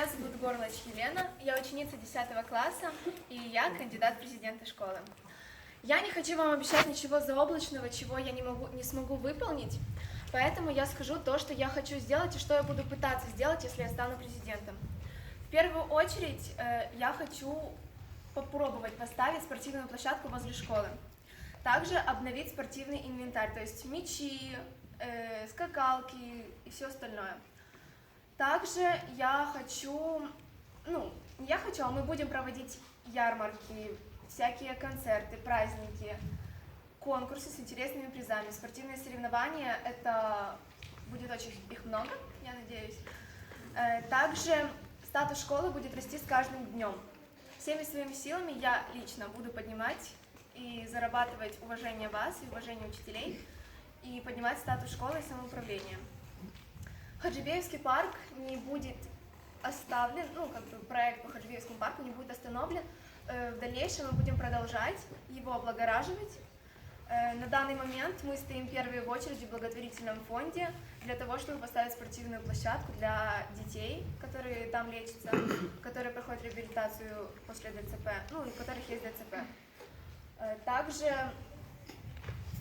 Меня зовут Горлач Елена, я ученица 10 класса, и я кандидат в президенты школы. Я не хочу вам обещать ничего заоблачного, чего я не, могу, не смогу выполнить, поэтому я скажу то, что я хочу сделать и что я буду пытаться сделать, если я стану президентом. В первую очередь э, я хочу попробовать поставить спортивную площадку возле школы. Также обновить спортивный инвентарь, то есть мячи, э, скакалки и все остальное. Также я хочу, ну, я хочу, а мы будем проводить ярмарки, всякие концерты, праздники, конкурсы с интересными призами, спортивные соревнования. Это будет очень их много, я надеюсь. Э, Также статус школы будет расти с каждым днем. Всеми своими силами я лично буду поднимать и зарабатывать уважение вас и уважение учителей, и поднимать статус школы и самоуправления. Хаджибеевский парк не будет оставлен, ну, как бы проект по Хаджибеевскому парку не будет остановлен. Э, В дальнейшем мы будем продолжать его облагораживать. Э, На данный момент мы стоим первые в очереди в благотворительном фонде для того, чтобы поставить спортивную площадку для детей, которые там лечатся, которые проходят реабилитацию после ДЦП, ну, у которых есть ДЦП. Э, Также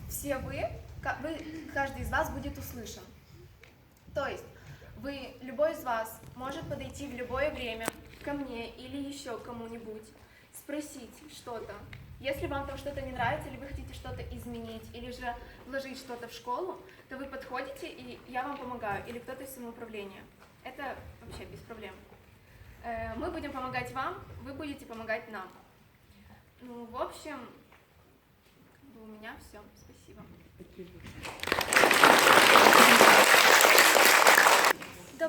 все вы, вы, каждый из вас будет услышан. То есть вы, любой из вас может подойти в любое время ко мне или еще кому-нибудь, спросить что-то. Если вам там что-то не нравится, или вы хотите что-то изменить, или же вложить что-то в школу, то вы подходите, и я вам помогаю, или кто-то из самоуправления. Это вообще без проблем. Э, Мы будем помогать вам, вы будете помогать нам. Ну, в общем, у меня все. Спасибо.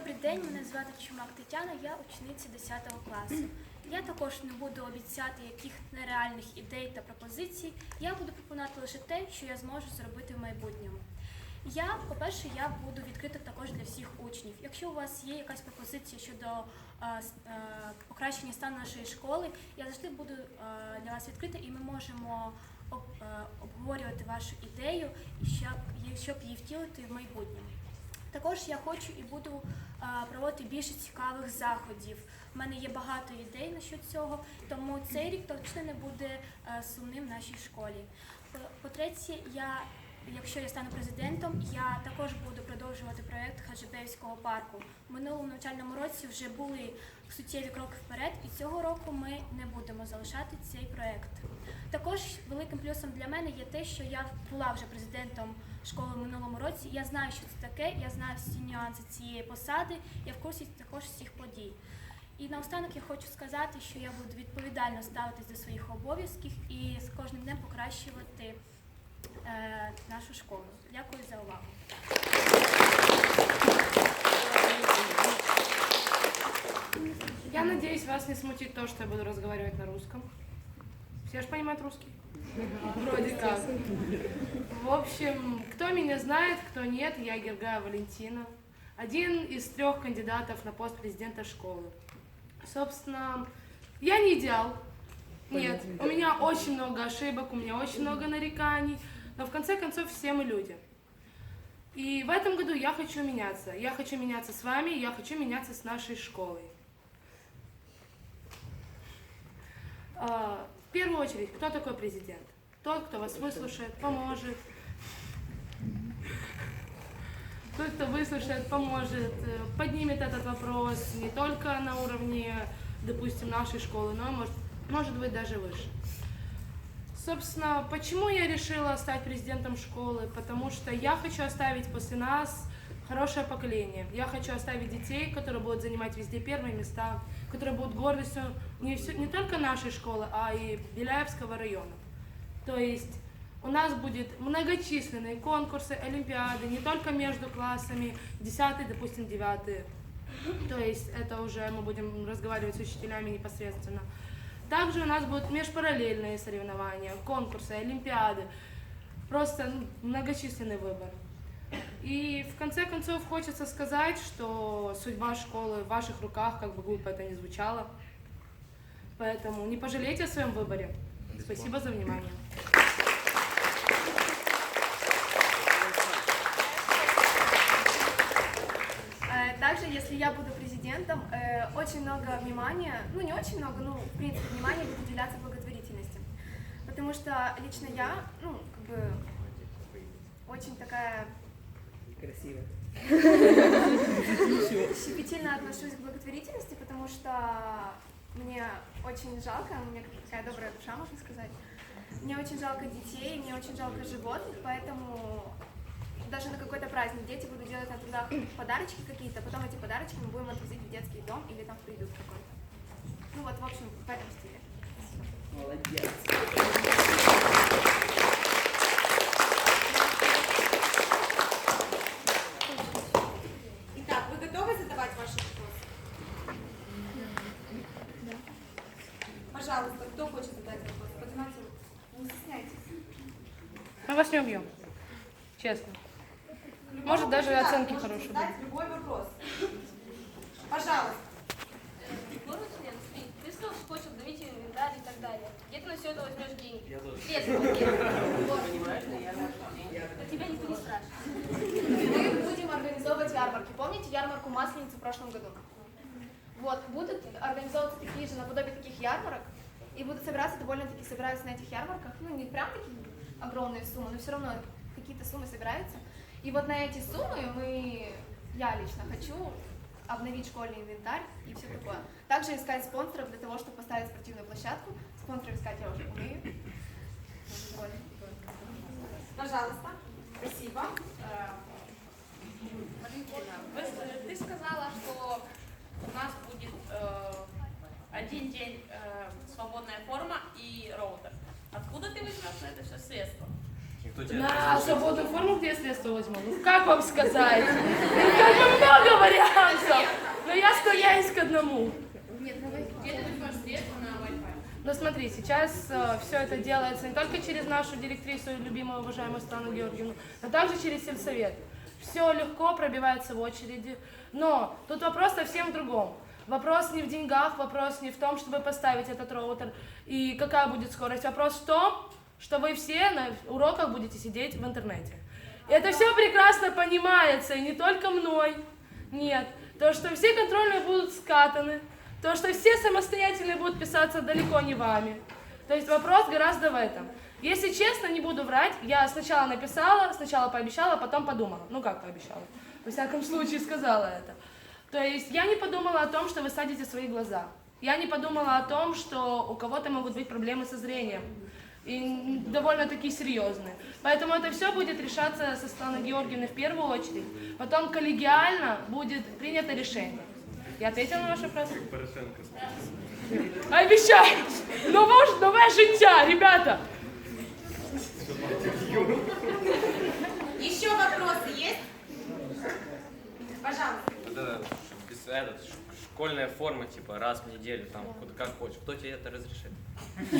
Добрий день, мене звати Чумак Тетяна, я учениця 10 класу. Я також не буду обіцяти яких нереальних ідей та пропозицій. Я буду пропонувати лише те, що я зможу зробити в майбутньому. Я, по-перше, я буду відкрита також для всіх учнів. Якщо у вас є якась пропозиція щодо е, е, покращення стану нашої школи, я завжди буду е, для вас відкрита і ми можемо об- е, обговорювати вашу ідею щоб її втілити в майбутньому. Також я хочу і буду проводити більше цікавих заходів. У мене є багато ідей щодо цього, тому цей рік точно не буде сумним в нашій школі. По- По-третє, я, якщо я стану президентом, я також буду продовжувати проєкт Хаджибеївського парку. В минулому навчальному році вже були суттєві кроки вперед, і цього року ми не будемо залишати цей проєкт. Також великим плюсом для мене є те, що я була вже президентом школи минулому році. Я знаю, що це таке, я знаю всі нюанси цієї посади, я в курсі також всіх подій. І наостанок я хочу сказати, що я буду відповідально ставитись до своїх обов'язків і з кожним днем покращувати нашу школу. Дякую за увагу. Я надеюсь, вас не смутит то, что я буду разговаривать на русском. Все же понимают русский? Вроде как. В общем, кто меня знает, кто нет, я Гергая Валентина. Один из трех кандидатов на пост президента школы. Собственно, я не идеал. Нет, у меня очень много ошибок, у меня очень много нареканий. Но в конце концов все мы люди. И в этом году я хочу меняться. Я хочу меняться с вами, я хочу меняться с нашей школой. А, В первую очередь, кто такой президент? Тот, кто вас выслушает, поможет. Тот, кто выслушает, поможет, э, поднимет этот вопрос не только на уровне, допустим, нашей школы, но может, может быть даже выше. Собственно, почему я решила стать президентом школы? Потому что я хочу оставить после нас хорошее поколение. Я хочу оставить детей, которые будут занимать везде первые места, которые будут гордостью не, всё- не только нашей школы, а и Беляевского района. То есть у нас будет многочисленные конкурсы, олимпиады, не только между классами, 10, допустим, 9. То есть это уже мы будем разговаривать с учителями непосредственно. Также у нас будут межпараллельные соревнования, конкурсы, олимпиады. Просто ну, многочисленный выбор. И в конце концов хочется сказать, что судьба школы в ваших руках, как бы глупо это ни звучало. Поэтому не пожалейте о своем выборе. Спасибо за внимание. Э, Также если я буду президентом, э, очень много внимания, ну не очень много, ну в принципе внимания будет уделяться благотворительности. Потому что лично я, ну как бы очень такая Красиво. щепетильно отношусь к благотворительности, потому что мне очень жалко, у меня такая добрая душа, можно сказать. Мне очень жалко детей, мне очень жалко животных, поэтому даже на какой-то праздник дети будут делать на трудах подарочки какие-то, потом эти подарочки мы будем отвозить в детский дом или там в приют какой-то. Ну вот, в общем, в этом стиле. Молодец. Итак, вы готовы задавать ваши вопросы? Да. Пожалуйста, кто хочет задать вопрос? Поднимайте руку. Не стесняйтесь. Мы вас не убьем. Честно. Может, Любого даже кандидата оценки можете хорошие задать любой вопрос. Пожалуйста. Город член, ты, ты сказал, что хочешь обновить инвентарь и так далее. Где ты на все это тоже. Тебя никто не спрашивает. Мы будем организовывать ярмарки. Помните ярмарку Масленицы в прошлом году? Вот, будут организовываться такие же, наподобие таких ярмарок, и будут собираться, довольно-таки собираются на этих ярмарках, ну, не прям такие огромные суммы, но все равно какие-то суммы собираются. И вот на эти суммы мы, я лично хочу обновить школьный инвентарь и все такое. Также искать спонсоров для того, чтобы поставить спортивную площадку. Спонсоров искать я уже умею. Пожалуйста. Спасибо. Э, Вы с- Ты сказала, что у нас будет э, один день э, свободная форма и роутер. Откуда ты возьмешь на это все средства? На свободную форму где я средства возьму? Ну, как вам сказать? Как бы много вариантов. Но я склоняюсь к одному. Где ты возьмешь средства на Wi-Fi? Но смотри, сейчас все это делается не только через нашу директрису, любимую, уважаемую Страну Георгиевну, но также через сельсовет. Все легко пробивается в очереди. Но тут вопрос совсем в другом. Вопрос не в деньгах, вопрос не в том, чтобы поставить этот роутер и какая будет скорость. Вопрос в том, что вы все на уроках будете сидеть в интернете. И это все прекрасно понимается, и не только мной. Нет. То, что все контрольные будут скатаны, то, что все самостоятельно будут писаться далеко не вами. То есть вопрос гораздо в этом. Если честно, не буду врать, я сначала написала, сначала пообещала, потом подумала. Ну как пообещала? Во всяком случае сказала это. То есть я не подумала о том, что вы садите свои глаза. Я не подумала о том, что у кого-то могут быть проблемы со зрением. И довольно-таки серьезные. Поэтому это все будет решаться со стороны Георгиевны в первую очередь. Потом коллегиально будет принято решение. Я ответила на ваш вопрос? Обещаю! Нове, нове життя, ребята! Еще вопросы есть? Пожалуйста. Без- этот, школьная форма, типа, раз в неделю, там, куда как хочешь. Кто тебе это разрешит? Вы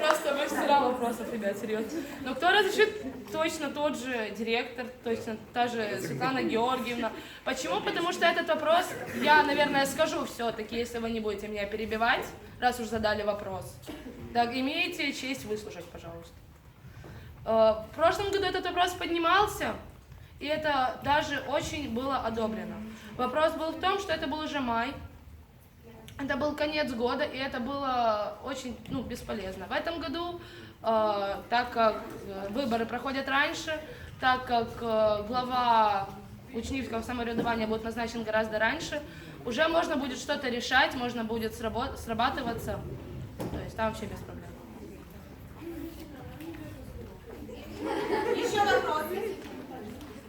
просто мастера вопросов, ребят, серьезно. Но кто разрешит? Точно тот же директор, точно та же Светлана Георгиевна. Почему? Потому что этот вопрос, я, наверное, скажу все-таки, если вы не будете меня перебивать, раз уж задали вопрос. Так, имеете честь выслушать, пожалуйста. Э, В прошлом году этот вопрос поднимался, и это даже очень было одобрено. Вопрос был в том, что это был уже май, это был конец года, и это было очень ну, бесполезно. В этом году, так как э, выборы проходят раньше, так как э, глава учнівського самоврядування будет назначен гораздо раньше, уже можно будет что-то решать, можно будет срабатываться. То есть там вообще без проблем. Еще вопросы?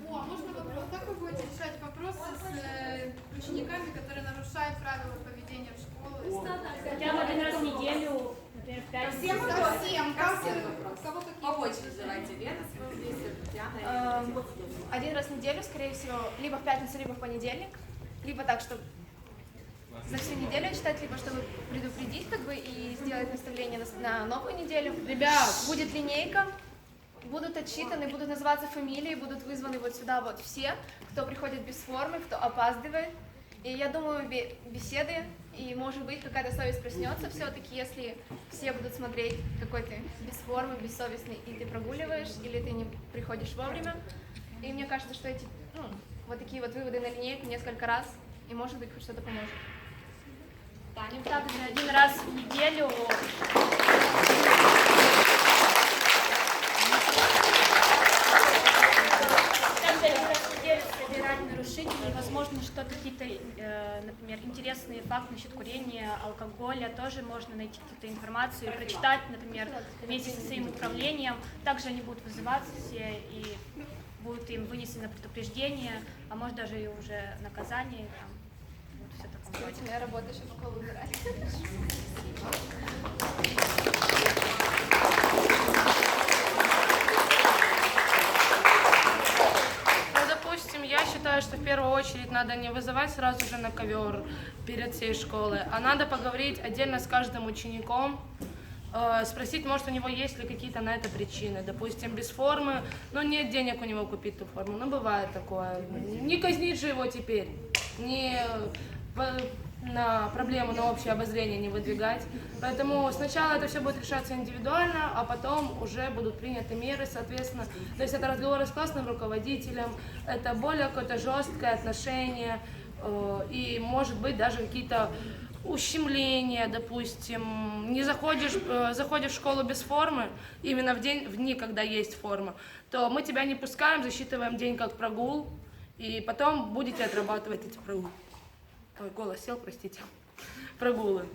О, а можно вопрос? Как вы будете решать вопросы с э, учениками, которые нарушают правила поведения в школе? Хотя бы один раз в неделю, пятницу. Всем вопросы? Совсем. Ко всем какие По очереди давайте. Лена свою Татьяна. Эм, Один раз в неделю, скорее всего, либо в пятницу, либо в понедельник, либо так, чтобы за всю неделю читать, либо чтобы предупредить как бы и сделать наставление на, на новую неделю. Ребят! Будет линейка, будут отчитаны, будут называться фамилии, будут вызваны вот сюда вот все, кто приходит без формы, кто опаздывает. И я думаю, бе- беседы, и может быть какая-то совесть проснется все-таки, если все будут смотреть, какой ты без формы, бессовестный, и ты прогуливаешь, или ты не приходишь вовремя. И мне кажется, что эти ну, вот такие вот выводы на линейку несколько раз, и может быть хоть что-то поможет. Также один раз в неделю также один раз в неделю собирать нарушителей. Возможно, что какие-то, э, например, интересные факты насчет курения, алкоголя, тоже можно найти какую-то информацию, и прочитать, например, вместе со своим управлением. Также они будут вызываться все и будет им вынесено предупреждение, а может даже и уже наказание. Там, вот все таком роде. Моя работа еще. Ну, надо не вызывать сразу же на ковер перед всей школой, а надо поговорить отдельно с каждым учеником, э, спросить, может, у него есть ли какие-то на это причины. Допустим, без формы, ну, нет денег у него купить ту форму. Ну, бывает такое. Не казнить же его теперь. Не в- на проблему, на общее обозрение не выдвигать. Поэтому сначала это все будет решаться индивидуально, а потом уже будут приняты меры, соответственно. То есть это разговоры с классным руководителем, это более какое-то жесткое отношение, э, и, может быть, даже какие-то ущемления, допустим, не заходишь, э, заходишь в школу без формы, именно в, день, в дни, когда есть форма, то мы тебя не пускаем, засчитываем день как прогул, и потом будете отрабатывать эти прогулы. Ой, голос сел, простите. Прогулы.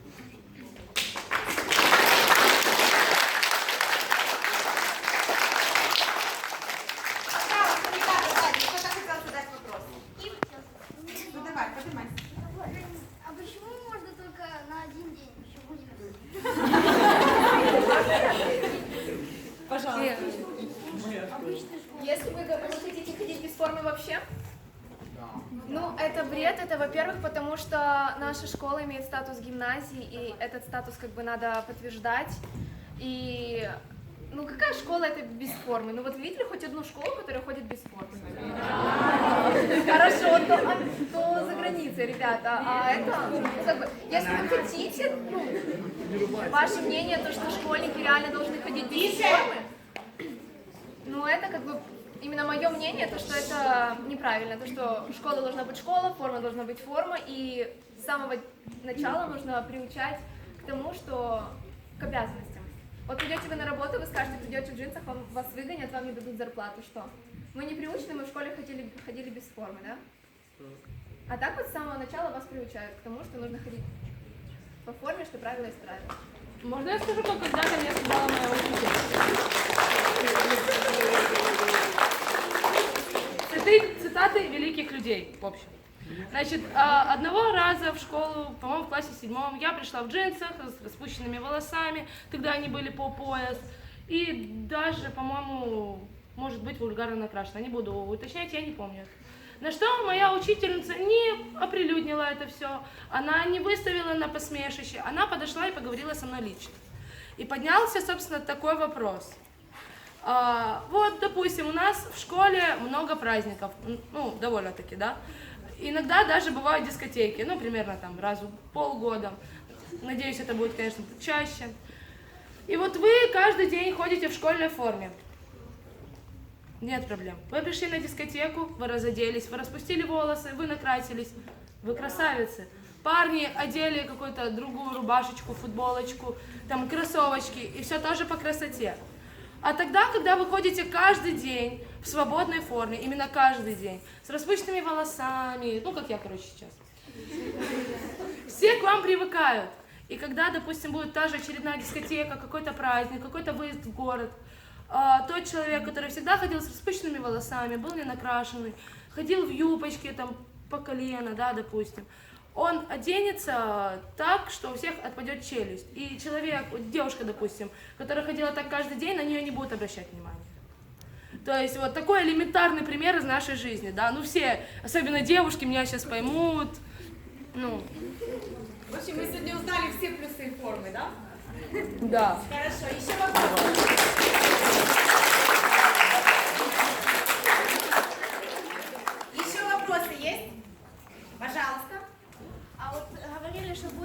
Пожалуйста, ребята, сзади, кто-то хотел задать вопрос. Ну давай, поднимайся. А почему можно только на один день? Почему не Пожалуйста. Если вы г- вы хотите ходить без формы вообще, ну, это бред, это, во-первых, потому что наша школа имеет статус гимназии, и этот статус как бы надо подтверждать. И, ну, какая школа это без формы? Ну, вот видели хоть одну школу, которая ходит без формы? Хорошо, то, а- то за границей, ребята. А это, ну, как бы, если вы хотите, ну, ваше мнение, то, что школьники реально должны ходить без формы, ну, это как бы именно мое мнение, то, что это неправильно, то, что школа должна быть школа, форма должна быть форма, и самого начала нужно приучать к тому, что к обязанностям. Вот идете вы на работу, вы скажете, придете в джинсах, вам, вас выгонят, вам не дадут зарплату, что? Мы не приучены, мы в школе ходили, ходили без формы, да? А так вот с самого начала вас приучают к тому, что нужно ходить по форме, что правила есть правила. Можно я скажу, как когда-то мне сказала моя учительница? Цитаты великих людей, в общем. Значит, а, одного раза в школу, по-моему, в классе седьмом, я пришла в джинсах с распущенными волосами, тогда они были по пояс, и даже, по-моему, может быть, вульгарно накрашена, не буду уточнять, я не помню. На что моя учительница не оприлюднила это все, она не выставила на посмешище, она подошла и поговорила со мной лично. И поднялся, собственно, такой вопрос. А, вот, допустим, у нас в школе много праздников, ну, довольно-таки, да. Иногда даже бывают дискотеки, ну, примерно там раз в полгода. Надеюсь, это будет, конечно, чаще. И вот вы каждый день ходите в школьной форме. Нет проблем. Вы пришли на дискотеку, вы разоделись, вы распустили волосы, вы накрасились. Вы красавицы. Парни одели какую-то другую рубашечку, футболочку, там кроссовочки, и все тоже по красоте. А тогда, когда вы ходите каждый день в свободной форме, именно каждый день, с распущенными волосами, ну, как я, короче, сейчас, все к вам привыкают. И когда, допустим, будет та же очередная дискотека, какой-то праздник, какой-то выезд в город, а, тот человек, который всегда ходил с распущенными волосами, был не накрашенный, ходил в юбочке там по колено, да, допустим, он оденется так, что у всех отпадет челюсть. И человек, девушка, допустим, которая ходила так каждый день, на нее не будут обращать внимания. То есть вот такой элементарный пример из нашей жизни, да. Ну все, особенно девушки, меня сейчас поймут. Ну, В общем, мы сегодня узнали все плюсы формы, да? да. Хорошо, еще вопрос. Еще вопросы есть? Пожалуйста. А вот говорили, что будет